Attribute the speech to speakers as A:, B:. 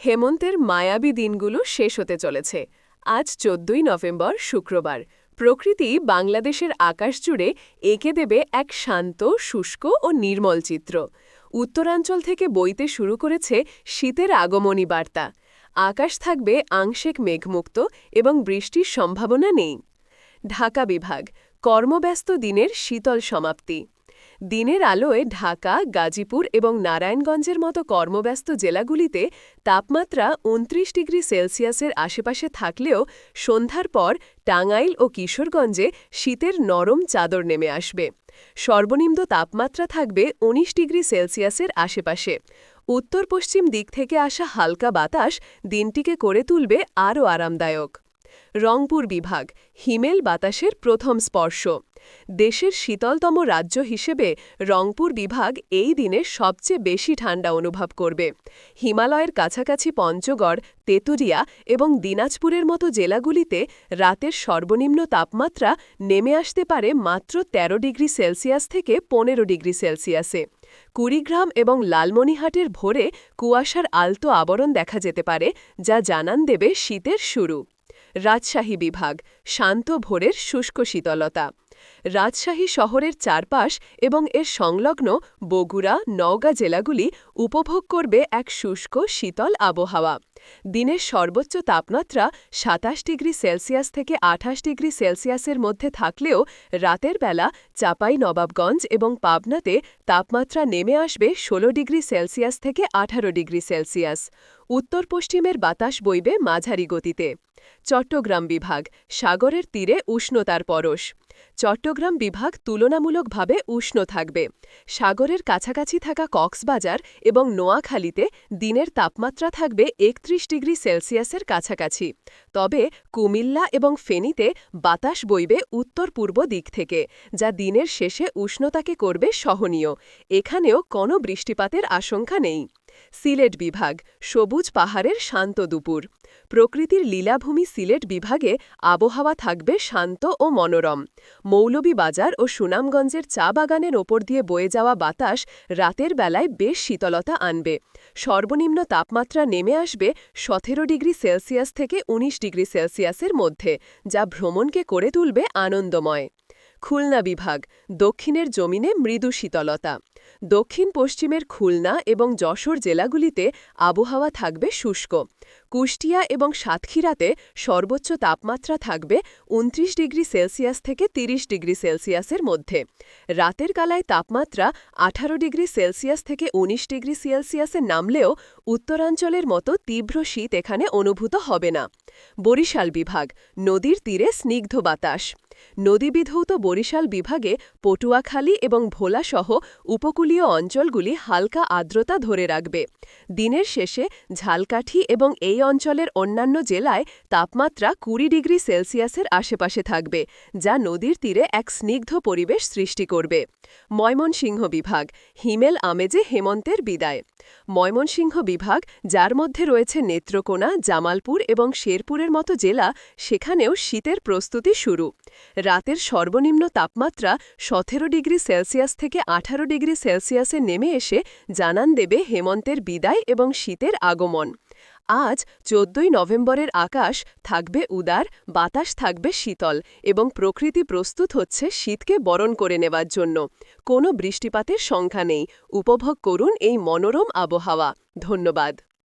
A: হেমন্তের মায়াবী দিনগুলো শেষ হতে চলেছে। আজ চোদ্দই নভেম্বর, শুক্রবার। প্রকৃতি বাংলাদেশের আকাশ জুড়ে এঁকে দেবে এক শান্ত, শুষ্ক ও নির্মল চিত্র। উত্তরাঞ্চল থেকে বইতে শুরু করেছে শীতের আগমনী বার্তা। আকাশ থাকবে আংশিক মেঘমুক্ত এবং বৃষ্টির সম্ভাবনা নেই। ঢাকা বিভাগ, কর্মব্যস্ত দিনের শীতল সমাপ্তি। দিনের আলোয় ঢাকা, গাজীপুর এবং নারায়ণগঞ্জের মতো কর্মব্যস্ত জেলাগুলিতে তাপমাত্রা উনত্রিশ ডিগ্রি সেলসিয়াসের আশেপাশে থাকলেও সন্ধ্যার পর টাঙ্গাইল ও কিশোরগঞ্জে শীতের নরম চাদর নেমে আসবে। সর্বনিম্ন তাপমাত্রা থাকবে ১৯ ডিগ্রি সেলসিয়াসের আশেপাশে। উত্তর পশ্চিম দিক থেকে আসা হালকা বাতাস দিনটিকে করে তুলবে আরও আরামদায়ক। রংপুর বিভাগ, হিমেল বাতাসের প্রথম স্পর্শ। দেশের শীতলতম রাজ্য হিসেবে রংপুর বিভাগ এই দিনে সবচেয়ে বেশি ঠান্ডা অনুভব করবে। হিমালয়ের কাছাকাছি পঞ্চগড় তেতুরিয়া এবং দিনাজপুরের মতো জেলাগুলিতে রাতের সর্বনিম্ন তাপমাত্রা নেমে আসতে পারে মাত্র ১৩ ডিগ্রি সেলসিয়াস থেকে পনেরো ডিগ্রি সেলসিয়াসে। কুড়িগ্রাম এবং লালমনিহাটের ভোরে কুয়াশার আলতো আবরণ দেখা যেতে পারে, যা জানান দেবে শীতের শুরু। রাজশাহী বিভাগ, শান্ত ভোরের শুষ্ক শীতলতা। রাজশাহী শহরের চারপাশ এবং এর সংলগ্ন বগুড়া, নওগাঁ জেলাগুলি উপভোগ করবে এক শুষ্ক, শীতল আবহাওয়া। দিনের সর্বোচ্চ তাপমাত্রা সাতাশ ডিগ্রি সেলসিয়াস থেকে আঠাশ ডিগ্রি সেলসিয়াসের মধ্যে থাকলেও রাতের বেলা চাপাই নবাবগঞ্জ এবং পাবনাতে তাপমাত্রা নেমে আসবে ১৬ ডিগ্রি সেলসিয়াস থেকে আঠারো ডিগ্রি সেলসিয়াস। উত্তর পশ্চিমের বাতাস বইবে মাঝারি গতিতে। চট্টগ্রাম বিভাগ, সাগরের তীরে উষ্ণতার পরশ। চট্টগ্রাম বিভাগ তুলনামূলকভাবে উষ্ণ থাকবে। সাগরের কাছাকাছি থাকা কক্সবাজার এবং নোয়াখালীতে দিনের তাপমাত্রা থাকবে একত্রিশ ডিগ্রি সেলসিয়াসের কাছাকাছি। তবে কুমিল্লা এবং ফেনীতে বাতাস বইবে উত্তর পূর্ব দিক থেকে, যা দিনের শেষে উষ্ণতাকে করবে সহনীয়। এখানেও কোনো বৃষ্টিপাতের আশঙ্কা নেই। সিলেট বিভাগ, সবুজ পাহাড়ের শান্ত দুপুর। প্রকৃতির লীলাভূমি সিলেট বিভাগে আবহাওয়া থাকবে শান্ত ও মনোরম। মৌলভীবাজার ও সুনামগঞ্জের চা বাগানের ওপর দিয়ে বয়ে যাওয়া বাতাস রাতের বেলায় বেশ শীতলতা আনবে। সর্বনিম্ন তাপমাত্রা নেমে আসবে সতেরো ডিগ্রি সেলসিয়াস থেকে ১৯ ডিগ্রি সেলসিয়াসের মধ্যে, যা ভ্রমণকে করে তুলবে আনন্দময়। খুলনা বিভাগ, দক্ষিণের জমিনে মৃদু শীতলতা। দক্ষিণ পশ্চিমের খুলনা এবং যশোর জেলাগুলিতে আবহাওয়া থাকবে শুষ্ক। কুষ্টিয়া এবং সাতক্ষীরাতে সর্বোচ্চ তাপমাত্রা থাকবে উনত্রিশ ডিগ্রি সেলসিয়াস থেকে ৩০ ডিগ্রি সেলসিয়াসের মধ্যে। রাতের কালায় তাপমাত্রা আঠারো ডিগ্রি সেলসিয়াস থেকে ১৯ ডিগ্রি সেলসিয়াসে নামলেও উত্তরাঞ্চলের মতো তীব্র শীত এখানে অনুভূত হবে না। বরিশাল বিভাগ, নদীর তীরে স্নিগ্ধ বাতাস। নদীবিধৌত বরিশাল বিভাগে পটুয়াখালী এবং ভোলাসহ উপকূলীয় অঞ্চলগুলি হালকা আর্দ্রতা ধরে রাখবে। দিনের শেষে ঝালকাঠি এবং এই অঞ্চলের অন্যান্য জেলায় তাপমাত্রা কুড়ি ডিগ্রি সেলসিয়াসের আশেপাশে থাকবে, যা নদীর তীরে এক স্নিগ্ধ পরিবেশ সৃষ্টি করবে। ময়মনসিংহ বিভাগ, হিমেল আমেজে হেমন্তের বিদায়। ময়মনসিংহ বিভাগ, যার মধ্যে রয়েছে নেত্রকোনা, জামালপুর এবং শেরপুরের মতো জেলা, সেখানেও শীতের প্রস্তুতি শুরু। রাতের সর্বনিম্ন তাপমাত্রা সতেরো ডিগ্রি সেলসিয়াস থেকে আঠারো ডিগ্রি সেলসিয়াসে নেমে এসে জানান দেবে হেমন্তের বিদায় এবং শীতের আগমন। আজ চোদ্দই নভেম্বরের আকাশ থাকবে উদার, বাতাস থাকবে শীতল এবং প্রকৃতি প্রস্তুত হচ্ছে শীতকে বরণ করে নেওয়ার জন্য। কোনো বৃষ্টিপাতের সংখ্যা নেই। উপভোগ করুন এই মনোরম আবহাওয়া। ধন্যবাদ।